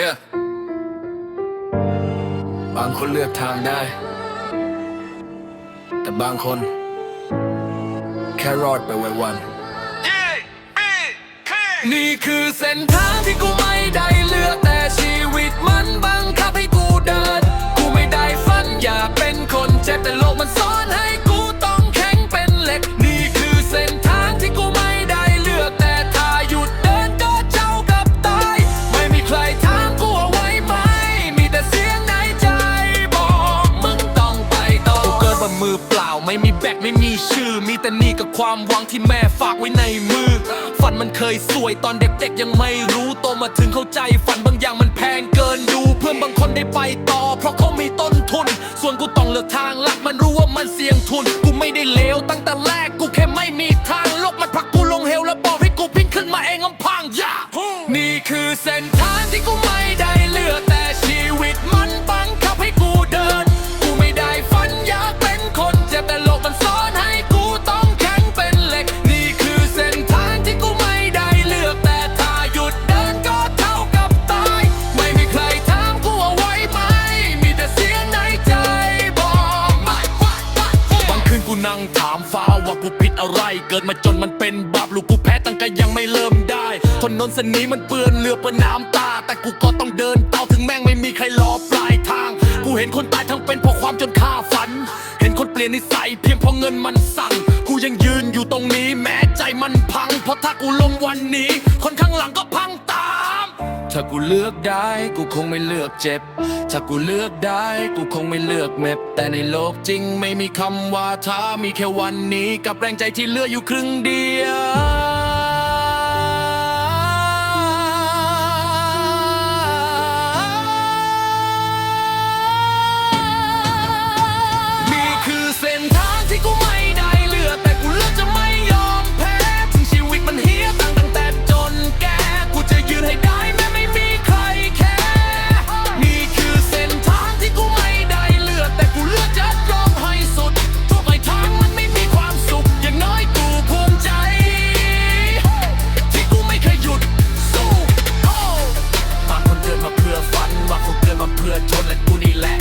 Yeah บางคนเลือกทางได้ แต่บางคน แค่รอดไปวันๆนี่คือเส้นทางที่กูไม่ได้เลือกแต่ชีวิตมันบังคับให้กูเดิน กูไม่ได้ฝันอยากเป็นคนเจ็บแต่โลกมันซ้อนให้ ม่มีแบกไม่มีชื่อ มีแต่นี่กับความหวังที่แม่ฝากไว้ในมือ ฝันมันเคยสวยตอนเด็กๆยังไม่รู้โตมาถึงเข้าใจฝันบางอย่างมันแพงเกินดู เพื่อนบางคนได้ไปต่อ เพราะเขามีต้นทุน ส่วนกูต้องเลือกทางลัดมันรู้ว่ามันเสี่ยงทุน กูไม่ได้เลวตั้งแต่แรกกูแค่ไม่มีทางโลกมันผลักกูลงเหวแล้วบอกให้กูพิ้งขึ้นมาเองลำพังยานี่คือเส้น นั่งถามฟ้าว่ากูผิดอะไร เกิดมาจนมันเป็นบาปลูกกูแพ้ตั้งแต่ยังไม่เริ่มได้ถนนเส้นนี้มันเปื้อนเลือดเปื้อนน้ำตา แต่กูก็ต้องเดินเต้าถึงแม่งไม่มีใครรอปลายทาง กูเห็นคนตายทั้งเป็นเพราะความจนฆ่าฝัน เห็นคนเปลี่ยนนิสัยเพียงเพราะเงินมันสั่ง กูยังยืนอยู่ตรงนี้แม้ใจมันพัง เพราะถ้ากูล้มวันนี้ คนข้างหลังก็ากูเลือกได้กูคงไม่เลือกเจ็บ ถ้ากูเลือกได้กูคงไม่เลือกเม็บ แต่ในโลกจริงไม่มีคำว่าท้ามีแค่วันนี้ กับแรงใจที่เหลืออยู่ครึ่งเดียว only lack